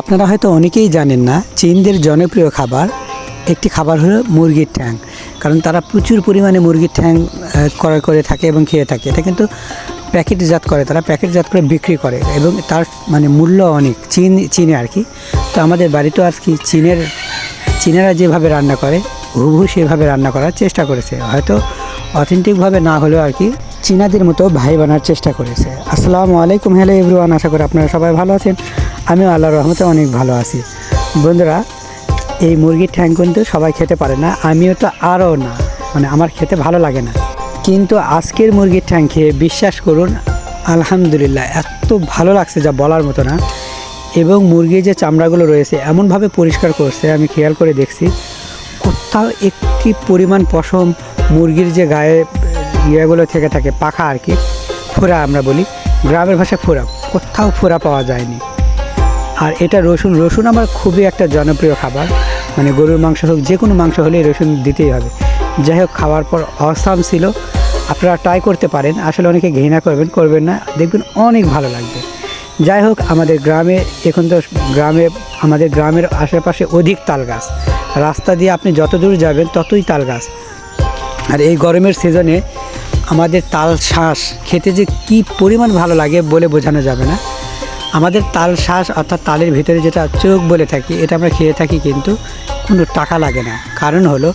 আপনারা হয়তো অনেকেই জানেন না, চীনদের জনপ্রিয় খাবার একটি খাবার হলো মুরগির ঠ্যাং। কারণ তারা প্রচুর পরিমাণে মুরগির ঠ্যাং ক্রয় করে থাকে এবং খেয়ে থাকে। এটা কিন্তু প্যাকেটজাত করে, তারা প্যাকেটজাত করে বিক্রি করে এবং তার মানে মূল্য অনেক চীন, চীনে আর কি। তো আমাদের বাড়িতেও আর কি চীনের, চীনারা যেভাবে রান্না করে, হুবহু সেভাবে রান্না করার চেষ্টা করেছে। হয়তো অথেন্টিকভাবে না হলেও আর কি চীনাদের মতো ভাই বানার চেষ্টা করেছে। আসসালামু আলাইকুম, হ্যালো এভরিওয়ান, আশা করি আপনারা সবাই ভালো আছেন। আমিও আল্লাহর রহমতে অনেক ভালো আছি। বন্ধুরা, এই মুরগির ঠ্যাং কিন্তু সবাই খেতে পারে না, আমিও তো আরও না মানে আমার খেতে ভালো লাগে না। কিন্তু আজকের মুরগির ঠ্যাং খেয়ে বিশ্বাস করুন, আলহামদুলিল্লাহ এত ভালো লাগছে যা বলার মতো না। এবং মুরগির যে চামড়াগুলো রয়েছে এমনভাবে পরিষ্কার করছে, আমি খেয়াল করে দেখছি, কোথাও একটি পরিমাণ পশম মুরগির যে গায়ে ইয়েগুলো থেকে থাকে, পাখা আর কি ফোড়া আমরা বলি, গ্রামের ভাষায় ফোড়া কোথাও ফোড়া পাওয়া যায়নি। আর এটা রসুন রসুন আমার খুবই একটা জনপ্রিয় খাবার। মানে গরুর মাংস হোক যে কোনো মাংস হলে রসুন দিতেই হবে। যাই হোক, খাওয়ার পর অসাম ছিল। আপনারা ট্রাই করতে পারেন। আসলে অনেকে ঘৃণা করবেন করবেন না। দেখবেন অনেক ভালো লাগবে। যাই হোক, আমাদের গ্রামে, এখন তো গ্রামে, আমাদের গ্রামের আশেপাশে অধিক তাল গাছ। রাস্তা দিয়ে আপনি যত দূর যাবেন, ততই তাল গাছ। আর এই গরমের সিজনে আমাদের তাল শ্বাস খেতে যে কি পরিমাণ ভালো লাগে বলে বোঝানো যাবে না। আমাদের তাল শ্বাস অর্থাৎ তালের ভিতরে যেটা চোখ বলে থাকি, এটা আমরা খেয়ে থাকি কিন্তু কোনো টাকা লাগে না। কারণ হলো,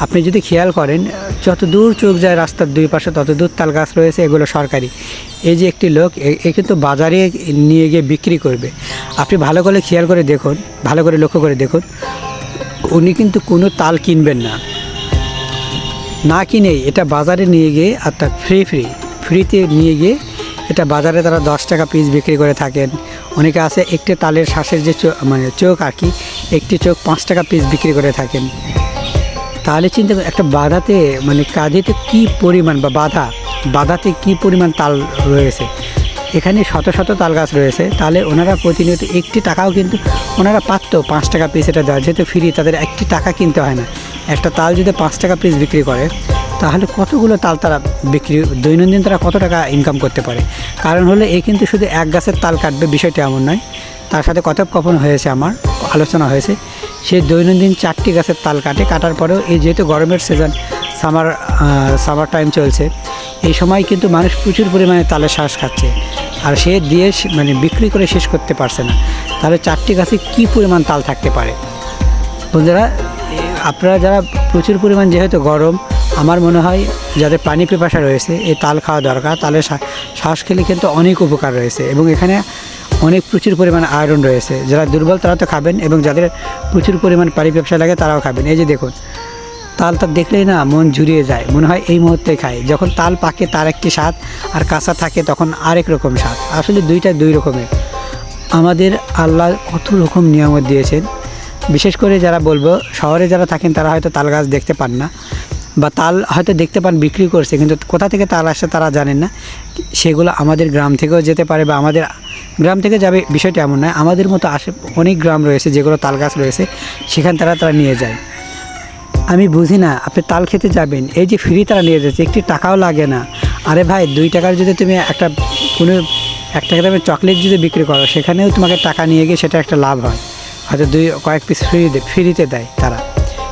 আপনি যদি খেয়াল করেন, যত দূর চোখ যায় রাস্তার দুই পাশে, তত দূর তাল গাছ রয়েছে, এগুলো সরকারি। এই যে একটি লোক, এ- কিন্তু বাজারে নিয়ে গিয়ে বিক্রি করবে। আপনি ভালো করে খেয়াল করে দেখুন, ভালো করে লক্ষ্য করে দেখুন, উনি কিন্তু কোনো তাল কিনবেন না। না কিনেই, এটা বাজারে নিয়ে গিয়ে অর্থাৎ ফ্রি ফ্রি ফ্রিতে নিয়ে গিয়ে এটা বাজারে তারা দশ টাকা পিস বিক্রি করে থাকেন। অনেকে আছে একটি তালের শ্বাসের যে মানে চোখ আর কি, একটি চোখ পাঁচ টাকা পিস বিক্রি করে থাকেন। তাহলে চিন্তা একটা বাধাতে মানে কাঁধেতে কি পরিমাণ বা বাধা, বাধাতে কি পরিমাণ তাল রয়েছে? এখানে শত শত তাল গাছ রয়েছে, তাহলে ওনারা প্রতিনিয়ত একটি টাকাও কিন্তু ওনারা পারতো পাঁচ টাকা পিস এটা দেওয়া যেহেতু ফ্রি তাদের একটি টাকা কিনতে হয় না। একটা তাল যদি পাঁচ টাকা পিস বিক্রি করে তাহলে কতগুলো তাল তারা বিক্রি, দৈনন্দিন তারা কত টাকা ইনকাম করতে পারে? কারণ হলে এই কিন্তু শুধু এক গাছের তাল কাটবে, বিষয়টা এমন নয়। তার সাথে কথোপকথন হয়েছে আমার, আলোচনা হয়েছে। সে দৈনন্দিন চারটি গাছের তাল কাটে, কাটার পরেও এই যেহেতু গরমের সিজন সামার সামার টাইম চলছে, এই সময় কিন্তু মানুষ প্রচুর পরিমাণে তালের শ্বাস খাচ্ছে। আর সে দিয়ে মানে বিক্রি করে শেষ করতে পারছে না। তাহলে চারটি গাছে কী পরিমাণ তাল থাকতে পারে? বন্ধুরা আপনারা যারা প্রচুর পরিমাণ যেহেতু গরম আমার মনে হয় যাদের পানি পিপাসা রয়েছে, এই তাল খাওয়া দরকার। তালে শ্বাস খেলে কিন্তু অনেক উপকার রয়েছে এবং এখানে অনেক প্রচুর পরিমাণ আয়রন রয়েছে। যারা দুর্বল তারা তো খাবেন এবং যাদের প্রচুর পরিমাণ পানি ব্যবসা লাগে তারাও খাবেন। এই যে দেখুন, তাল তালটা দেখলেই না মন জুড়িয়ে যায়। মনে হয় এই মুহূর্তে খায় যখন তাল পাকে তার একটি স্বাদ আর কাঁচা থাকে তখন আরেক রকম স্বাদ। আসলে দুইটা দুই রকমের। আমাদের আল্লাহ কত রকম নিয়ামত দিয়েছেন। বিশেষ করে যারা বলব, শহরে যারা থাকেন তারা হয়তো তাল গাছ দেখতে পান না। বা তাল হয়তো দেখতে পান, বিক্রি করছে, কিন্তু কোথা থেকে তাল আসছে তারা জানেন না। সেগুলো আমাদের গ্রাম থেকেও যেতে পারে বা আমাদের গ্রাম থেকে যাবে, বিষয়টা এমন নয়। আমাদের মতো আশে অনেক গ্রাম রয়েছে যেগুলো তাল গাছ রয়েছে, সেখান তারা তারা নিয়ে যায়। আমি বুঝি না, আপনি তাল খেতে যাবেন, এই যে ফ্রি তারা নিয়ে যাচ্ছে, একটি টাকাও লাগে না। আরে ভাই, দুই টাকার যদি তুমি একটা কোনো, এক টাকা দামে চকলেট যদি বিক্রি করো, সেখানেও তোমাকে টাকা নিয়ে গিয়ে সেটা একটা লাভ হয়। হয়তো দুই, কয়েক পিস ফ্রি ফ্রিতে দেয় তারা।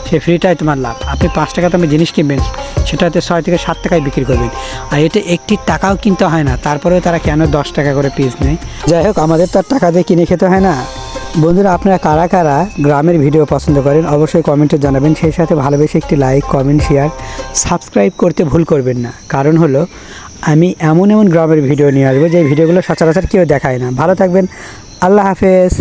সেই ফ্রিটাই তোমার লাভ। আপনি পাঁচ টাকা দামে জিনিস কিনবেন সেটা সেটাতে ছয় থেকে সাত টাকায় বিক্রি করবেন। আর এটা একটি টাকাও কিনতে হয় না, তারপরেও তারা কেন দশ টাকা করে পিস নেয়? যাই হোক, আমাদের তো আর টাকা দিয়ে কিনে খেতে হয় না। বন্ধুরা, আপনারা কারা কারা গ্রামের ভিডিও পছন্দ করেন, অবশ্যই কমেন্টে জানাবেন। সেই সাথে ভালোবেসে একটি লাইক কমেন্ট শেয়ার সাবস্ক্রাইব করতে ভুল করবেন না। কারণ হলো, আমি এমন এমন গ্রামের ভিডিও নিয়ে আসব, যে ভিডিওগুলো সচরাচর কেউ দেখায় না। ভালো থাকবেন, আল্লাহ হাফেজ।